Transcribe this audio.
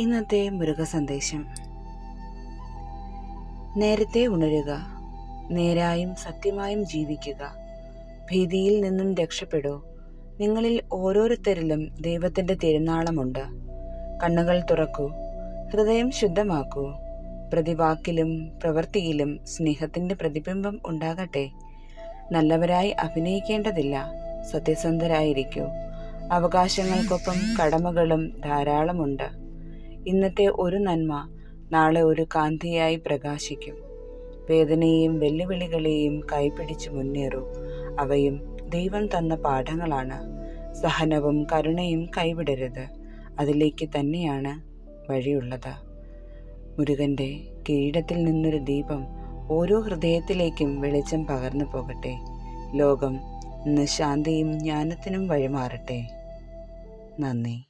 ഇന്നത്തെ മൃഗ സന്ദേശം നേരത്തെ ഉണരുക നേരായും സത്യമായും ജീവിക്കുക. ഭീതിയിൽ നിന്നും രക്ഷപ്പെടൂ. നിങ്ങളിൽ ഓരോരുത്തരിലും ദൈവത്തിന്റെ തിരുനാളമുണ്ട്. കണ്ണുകൾ തുറക്കൂ ഹൃദയം ശുദ്ധമാക്കൂ. പ്രതിവാക്കിലും പ്രവൃത്തിയിലും സ്നേഹത്തിന്റെ പ്രതിബിംബം ഉണ്ടാകട്ടെ. നല്ലവരായി അഭിനയിക്കേണ്ടതില്ല സത്യസന്ധരായിരിക്കൂ. അവകാശങ്ങൾക്കൊപ്പം കടമകളും ധാരാളമുണ്ട്. ഇന്നത്തെ ഒരു നന്മ നാളെ ഒരു കാന്തിയായി പ്രകാശിക്കും. വേദനയെയും വെല്ലുവിളികളെയും കൈപിടിച്ച് മുന്നേറൂ. അവയും ദൈവം തന്ന പാഠങ്ങളാണ്. സഹനവും കരുണയും കൈവിടരുത്. അതിലേക്ക് തന്നെയാണ് വഴിയുള്ളത്. മുരുകന്റെ കിരീടത്തിൽ നിന്നൊരു ദീപം ഓരോ ഹൃദയത്തിലേക്കും വെളിച്ചം പകർന്നു പോകട്ടെ. ലോകം ഇന്ന് ശാന്തിയും ജ്ഞാനത്തിനും വഴിമാറട്ടെ. നന്ദി.